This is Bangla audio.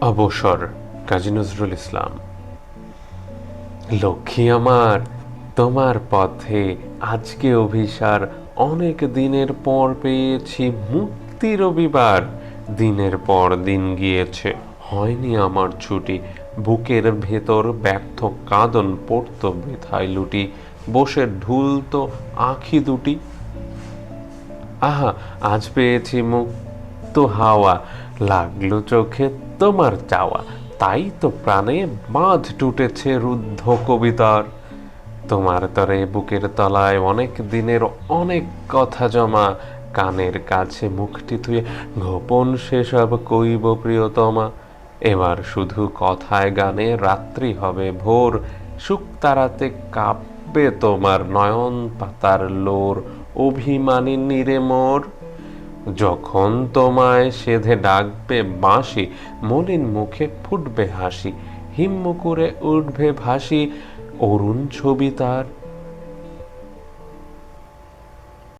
অবসর, কাজী নজরুল ইসলাম। লক্ষ্মী আমার, তোমার পথে আজকে অভিসার। অনেক দিনের পর পেয়েছি মুক্তি রবিবার। দিনের পর দিন গিয়েছে, হয়নি আমার ছুটি। বুকের ভেতর ব্যর্থ কাঁদন, পড়তো বৃথায় লুটি। বসে ঢুলতো আখি দুটি। আহা, আজ পেয়েছি মুক্ত হাওয়া। লাগল চোখে তোমার চাওয়া। তাই তো প্রাণে বাঁধ টুটেছে রুদ্ধ কবিতার। তোমার তরে বুকের তলায় অনেক দিনের অনেক কথা জমা। কানের কাছে মুখটি থুয়ে গোপন সেসব কইব প্রিয়তমা। এবার শুধু কথায় গানে রাত্রি হবে ভোর। শুকতারাতে কাঁপবে তোমার নয়ন পাতার লোর। অভিমানী নিরে মোর। যখন তোমায় সেধে ডাকবে বাঁশি, মলিন মুখে ফুটবে হাসি হিম্মুকুরে উঠবে ভাসি, অরুণ ছবি তার